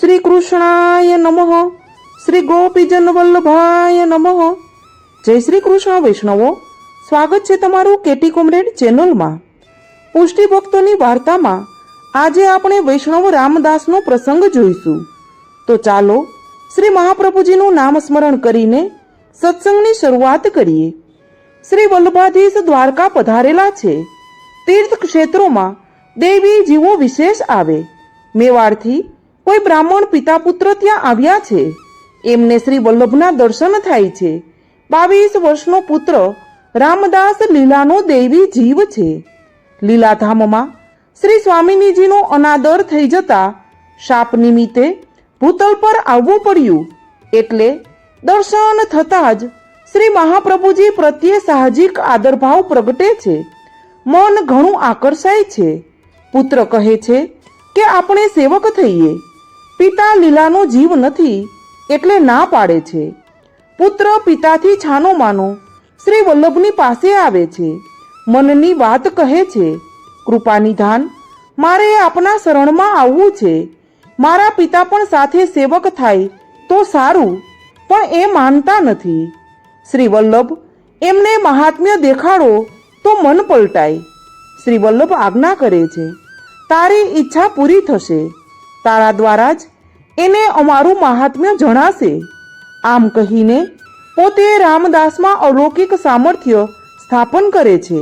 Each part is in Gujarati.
શ્રી કૃષ્ણાય નમઃ. શ્રી ગોપીજન વલ્લભાય નમઃ. જય શ્રી કૃષ્ણ વૈષ્ણવો. સ્વાગત છે તમારું કેટી કોમરેડ ચેનલમાં. પુષ્ટિ ભક્તોની વાર્તામાં આજે આપણે વૈષ્ણવ રામદાસનો પ્રસંગ જોઈશું. તો ચાલો શ્રી મહાપ્રભુજીનું નામ સ્મરણ કરીને સત્સંગની શરૂઆત કરીએ. શ્રી વલ્લભાધીશ દ્વારકા પધારેલા છે. તીર્થ ક્ષેત્રોમાં દેવી જીવો વિશેષ આવે. મેવાડથી કોઈ બ્રાહ્મણ પિતા પુત્ર ત્યાં આવ્યા છે? એમને શ્રી વલ્લભના દર્શન થાય છે. બાવીસ વર્ષનો પુત્ર રામદાસ લીલાનો દેવી જીવ છે. લીલાધામમાં શ્રી સ્વામિનીજીનો અનાદર થઈ જતા શાપ નિમિત્તે ભૂતલ પર આવવું પડ્યું. એટલે દર્શન થતાં જ શ્રી મહાપ્રભુજી પ્રત્યે સાહજિક આદરભાવ પ્રગટે છે. મન ઘણું આકર્ષાય છે. પુત્ર કહે છે કે આપણે સેવક થઈએ. પિતા લીલાનો જીવ નથી એટલે ના પાડે છે. પુત્ર પિતાથી છાનો માનો, શ્રી વલ્લભની પાસે આવે છે. મનની વાત કહે છે કૃપાનિધાન મારે આપના શરણમાં આવવું છે. મારા પિતા પણ સાથે સેવક થાય તો સારું, પણ એ માનતા નથી. શ્રી વલ્લભ, એમને મહાત્મ્ય દેખાડો તો મન પલટાય. શ્રી વલ્લભ આજ્ઞા કરે છે, તારી ઈચ્છા પૂરી થશે. તારા દ્વારા જ એને અમારું મહાત્મ્ય જણાશે. આમ કહીને પોતે રામદાસમાં અલૌકિક સામર્થ્ય સ્થાપન કરે છે.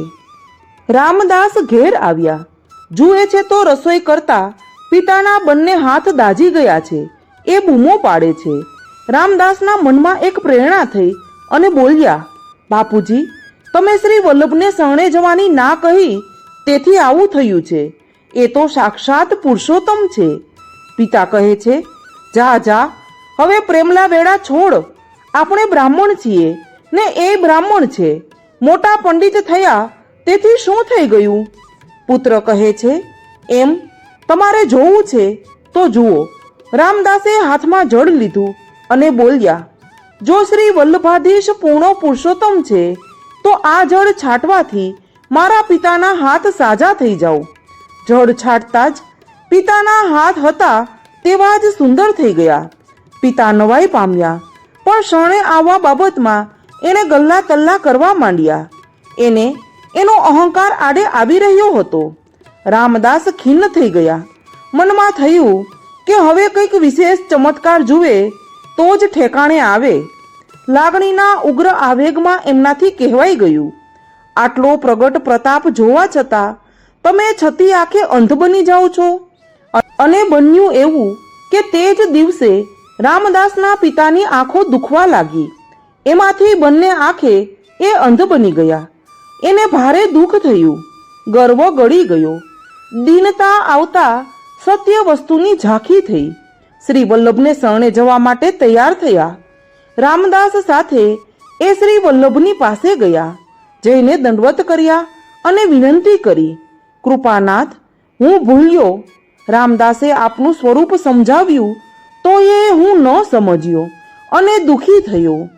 રામદાસ ઘેર આવ્યા. જુએ છે તો રસોઈ કરતા પિતાના બંને હાથ દાજી ગયા છે. એ બૂમો પાડે છે. રામદાસના મનમાં એક પ્રેરણા થઈ અને બોલ્યા, બાપુજી, તમે શ્રી વલ્લભને શરણે જવાની ના કહી તેથી આવું થયું છે. એ તો સાક્ષાત પુરુષોત્તમ છે. પિતા કહે છે જા જા. હવે પ્રેમલા વેળા છોડ. આપણે બ્રાહ્મણ છીએ. ને એ બ્રાહ્મણ છે. મોટા પંડિત થયા. તેથી શું થઈ ગયું? પુત્ર કહે છે, એમ, તમારે જોવું છે. તો જુઓ. રામદાસે હાથમાં જળ લીધું અને બોલ્યા, જો શ્રી વલ્લભાધીશ પૂર્ણો પુરુષોત્તમ છે, તો આ જળ છાંટવાથી મારા પિતાના હાથ સાજા થઈ જાઉં. જળ છાંટતા જ પિતાના હાથ હતા તેવા જ સુંદર થઈ ગયા. પિતા નવાઈ પામ્યા, પણ શરણે આવવા બાબતમાં એણે ગલ્લા તલ્લા કરવા માંડ્યા. એને એનો અહંકાર આડે આવી રહ્યો હતો. રામદાસ ખિન્ન થઈ ગયા. મનમાં થયું કે હવે કંઈક વિશેષ ચમત્કાર જુએ તો જ ઠેકાણે આવે. લાગણીના ઉગ્ર આવેગમાં એમનાથી કહેવાઈ ગયું. આટલો પ્રગટ પ્રતાપ જોવા છતાં તમે છતી આંખે અંધ બની જાઓ છો. અને બન્યું એવું કે તે જ દિવસે રામદાસના પિતાની આંખો દુખવા લાગી. એમાંથી બંને આંખે એ અંધ બની ગયા. એને ભારે દુઃખ થયું. ગર્વ ગળી ગયો. દીનતા આવતા સત્ય વસ્તુની ઝાંખી થઈ. શ્રી વલ્લભને શરણે જવા માટે તૈયાર થયા. રામદાસ સાથે એ શ્રી વલ્લભની પાસે ગયા. જઈને દંડવત કર્યા અને વિનંતી કરી, કૃપાનાથ, હું ભૂલ્યો રામદાસે આપનું સ્વરૂપ સમજાવ્યું તો એ હું ન સમજ્યો અને દુખી થયો.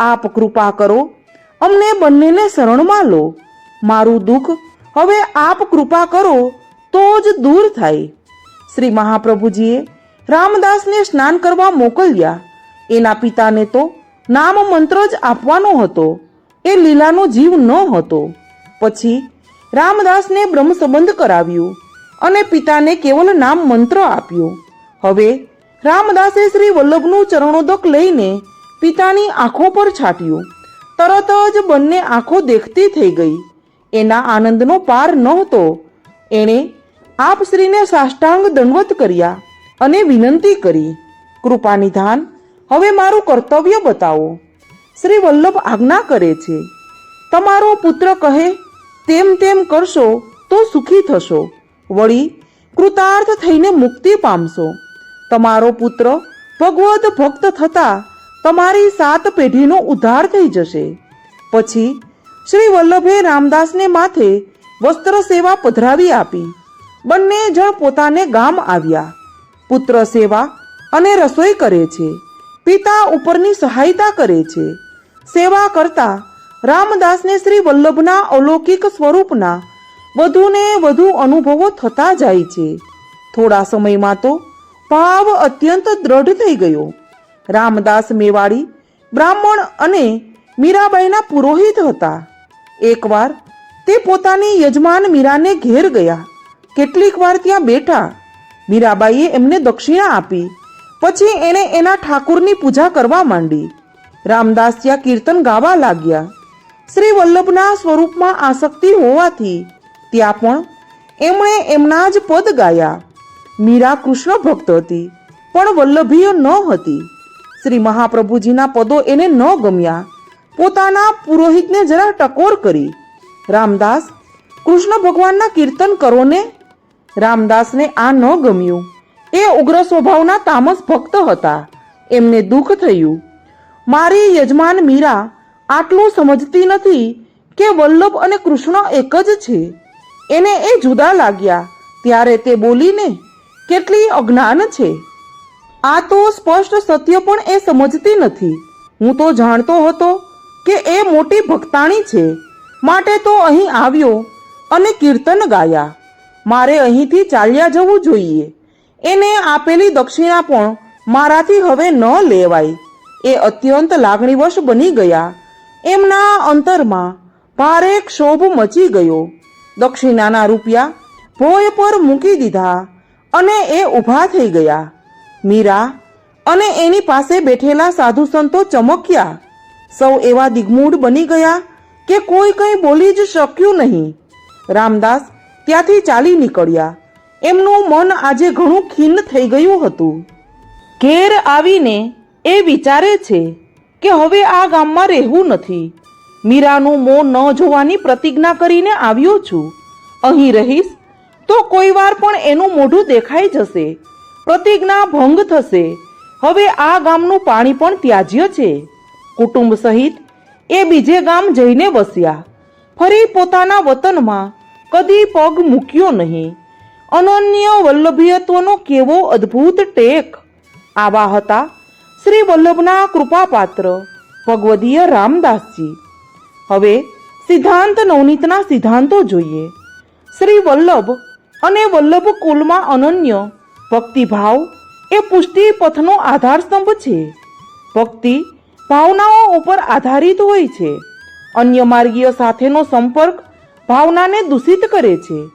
આપ કૃપા કરો, અમને બંનેને શરણમાં લો. મારું દુઃખ હવે આપ કૃપા કરો, તો જ દૂર થાય. શ્રી મહાપ્રભુજીએ રામદાસને સ્નાન કરવા મોકલ્યા. એના પિતાને તો નામ મંત્ર જ આપવાનો હતો. એ લીલાનો જીવ ન હતો. પછી રામદાસને બ્રહ્મ સંબંધ કરાવ્યું. અને પિતાને કેવલ નામ મંત્ર આપ્યો. હવે રામદાસે શ્રી વલ્લભનું ચરણોદક લઈને પિતાની આંખો પર છાટ્યું. તરત જ બંને આંખો દેખતી થઈ ગઈ. એના આનંદનો પાર નહોતો. એણે આપશ્રીને સાષ્ટાંગ દંડવત કર્યા અને વિનંતી કરી કૃપાનિધાન હવે મારું કર્તવ્ય બતાવો. શ્રી વલ્લભ આજ્ઞા કરે છે. તમારો પુત્ર કહે, તેમ તેમ કરશો તો સુખી થશો. વળી કૃતાર્થ થઈને મુક્તિ પામશો. તમારો પુત્ર ભગવદ ભક્ત થતા તમારી સાત પેઢીનો ઉદ્ધાર થઈ જશે. પછી શ્રી વલ્લભે રામદાસને માથે વસ્ત્ર સેવા પધરાવી આપી. બંને જણ પોતાને ગામ આવ્યા. પુત્ર સેવા અને રસોઈ કરે છે. પિતા ઉપરની સહાયતા કરે છે. સેવા કરતા રામદાસને શ્રી વલ્લભના અલૌકિક સ્વરૂપના વધુને વધુ અનુભવો થતા જાય છે. થોડા સમયમાં તો ભાવ અત્યંત દ્રઢ થઈ ગયો. રામદાસ મેવાડી, બ્રાહ્મણ અને મીરાબાઈના પુરોહિત હતા. એકવાર તે પોતાની યજમાન મીરાને ઘેર ગયા. કેટલીક વાર ત્યાં બેઠા. મીરાબાઈએ એમને દક્ષિણા આપી. પછી એણે એના ઠાકુરની પૂજા કરવા માંડી. રામદાસ ત્યાં કીર્તન ગાવા લાગ્યા. શ્રી વલ્લભના સ્વરૂપમાં આસક્તિ હોવાથી ત્યાં પણ એમણે એમના જ પદ ગાયા. મીરા કૃષ્ણ ભક્ત હતી, પણ વલ્લભીય ન હતી. શ્રી મહાપ્રભુજીના પદો એને ન ગમ્યા. પોતાના પુરોહિતને જરા ટકોર કરી. રામદાસ કૃષ્ણ ભગવાનના કીર્તન કરો ને રામદાસને આ ન ગમ્યું. એ ઉગ્ર સ્વભાવના તામસ ભક્ત હતા. એમને દુઃખ થયું. મારી યજમાન મીરા, આટલું સમજતી નથી કે વલ્લભ અને કૃષ્ણ એક જ છે. એને એ જુદા લાગ્યા. ત્યારે તે બોલીને, કેટલી અજ્ઞાન છે. આ તો સ્પષ્ટ સત્ય પણ એ સમજતી નથી. હું તો જાણતો હતો કે એ મોટી ભક્તાણી છે. માટે તો અહીં આવ્યો અને કીર્તન ગાયા. મારે અહીંથી ચાલ્યા જવું જોઈએ. એને આપેલી દક્ષિણા પણ મારાથી હવે ન લેવાય. એ અત્યંત લાગણીવશ બની ગયા. એમના અંતરમાં ભારે ક્ષોભ મચી ગયો. દક્ષિણાના રૂપિયા ભોય પર મૂકી દીધા અને એ ઊભા થઈ ગયા. મીરા અને એની પાસે બેઠેલા સાધુ સંતો ચમક્યા. સૌ એવા દિગ્મૂઢ બની ગયા કે કોઈ કંઈ બોલી જ શક્યું નહીં. રામદાસ ત્યાંથી ચાલી નીકળ્યા. એમનું મન આજે ઘણું ખિન્ન થઈ ગયું હતું. ઘેર આવીને એ વિચારે છે કે હવે આ ગામમાં રહેવું નથી. મીરાનું મોં ન જોવાની પ્રતિજ્ઞા કરીને આવ્યો છું. અહીં રહીશ તો કોઈ વાર પણ એનું મોઢું દેખાઈ જશે. પ્રતિજ્ઞા ભંગ થશે. હવે આ ગામનું પાણી પણ ત્યાજ્ય છે. કુટુંબ સહિત એ બીજે ગામ જઈને વસ્યા. ફરી પોતાના વતનમાં કદી પગ મૂક્યો નહીં. અનન્ય વલ્લભીયત્વનો કેવો અદ્ભુત ટેક. આવા હતા શ્રી વલ્લભના કૃપાપાત્ર ભગવદીય રામદાસજી. હવે સિદ્ધાંત નવનીતના સિદ્ધાંતો જોઈએ. શ્રી વલ્લભ અને વલ્લભ કુલમાં અનન્ય ભક્તિભાવ એ પુષ્ટિ પથનો આધારસ્તંભ છે. ભક્તિ ભાવનાઓ ઉપર આધારિત હોય છે. અન્ય માર્ગીય સાથેનો સંપર્ક ભાવનાને દૂષિત કરે છે.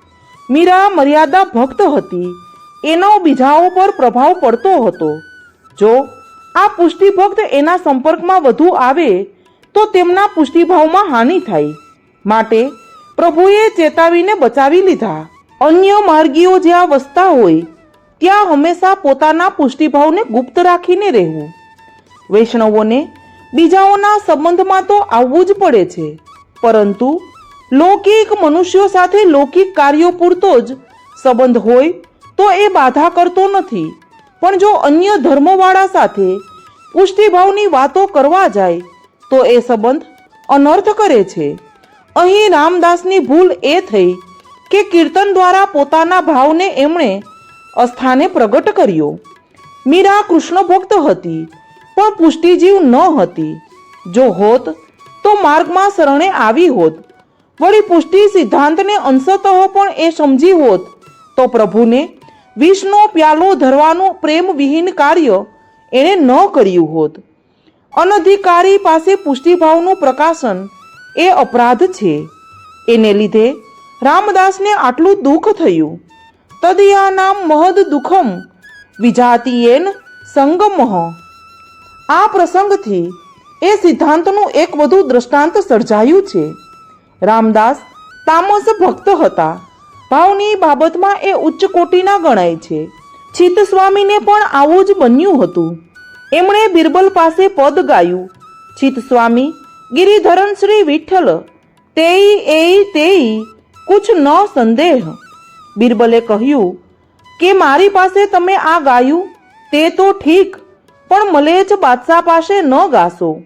મીરા મર્યાદા ભક્ત હતી. એનો બીજાઓ પર પ્રભાવ પડતો હતો. જો આ પુષ્ટિ ભક્ત એના સંપર્કમાં વધુ આવે તો તેમના પુષ્ટિભાવમાં હાનિ થાય માટે પ્રભુએ ચેતાવીને બચાવી લીધા. અન્ય માર્ગીઓ જ્યાં વસતા હોય, ત્યાં હંમેશા પોતાના પુષ્ટિભાવને ગુપ્ત રાખીને રહેવું. વૈષ્ણવોને બીજાઓના સંબંધમાં તો આવવું જ પડે છે. પરંતુ લૌકિક મનુષ્યો સાથે લૌકિક કાર્યો પૂરતો જ સંબંધ હોય, તો એ બાધા કરતો નથી. પણ જો અન્ય ધર્મવાળા સાથે પુષ્ટિભાવની વાતો કરવા જાય તો એ સંબંધ અનર્થ કરે છે. અહીં રામદાસની ભૂલ એ થઈ કે કીર્તન દ્વારા પોતાના ભાવને એમણે અસ્થાને પ્રગટ કર્યો. મીરા કૃષ્ણ ભક્ત હતી, પણ પુષ્ટિજીવ ન હતી. જો હોત તો માર્ગમાં શરણે આવી હોત. વળી પુષ્ટિ સિદ્ધાંતને અંશતઃ પણ એ સમજી હોત, તો પ્રભુને વિષનો પ્યાલો ધરવાનું પ્રેમ વિહીન કાર્ય એણે ન કર્યું હોત. અનધિકારી પાસે પુષ્ટિભાવનું પ્રકાશન એ અપરાધ છે. એને લીધે રામદાસને આટલું દુઃખ થયું. તદિયાનામ મહદ દુઃખમ વિજાતીયેન સંગમહ આ પ્રસંગથી એ સિદ્ધાંતનું એક વધુ દ્રષ્ટાંત સર્જાયું છે. રામદાસ તામસ ભક્ત હતા. ભાવની બાબતમાં એ ઉચ્ચ કોટીના ગણાય છે. ચિત્ત સ્વામીને પણ આવું જ બન્યું હતું. એમણે બિરબલ પાસે પદ ગાયું. ચિત સ્વામી, ગિરિધરન શ્રી વિઠ્ઠલ, તેઈ, એઈ, તેઈ, કુછ ન સંદેહ. બિરબલે કહ્યું, કે મારી પાસે તમે આ ગાયું? તે તો ઠીક, પણ મલેચ બાદશાહ પાસે ન ગાશો.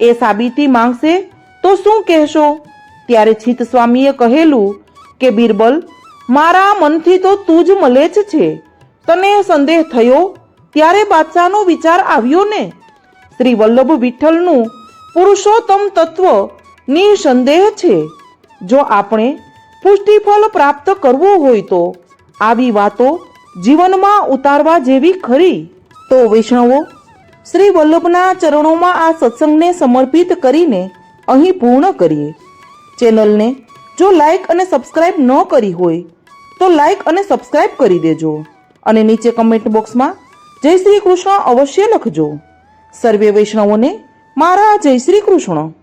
એ સાબિતી માંગશે તો શું કહેશો? ત્યારે છીત સ્વામીએ કહેલું, કે બિરબલ, મારા મનથી તો તું જ મલેચ છે. તને સંદેહ થયો ત્યારે બાદશાહનો વિચાર આવ્યો ને. શ્રી વલ્લભ વિઠ્ઠલનું પુરુષોત્તમ તત્વ નિસંદેહ છે. જો આપણે પુષ્ટિફળ પ્રાપ્ત કરવું હોય તો આવી વાતો જીવનમાં ઉતારવા જેવી ખરી. તો વૈષ્ણવો, શ્રી વલ્લભના ચરણોમાં આ સત્સંગને સમર્પિત કરીને અહીં પૂર્ણ કરીએ. ચેનલને જો લાઈક અને સબસ્ક્રાઈબ ન કરી હોય, તો લાઈક અને સબસ્ક્રાઈબ કરી દેજો. અને નીચે કમેન્ટ બોક્સમાં જય શ્રી કૃષ્ણ અવશ્ય લખજો. સર્વે વૈષ્ણવોને મારા જય શ્રી કૃષ્ણ.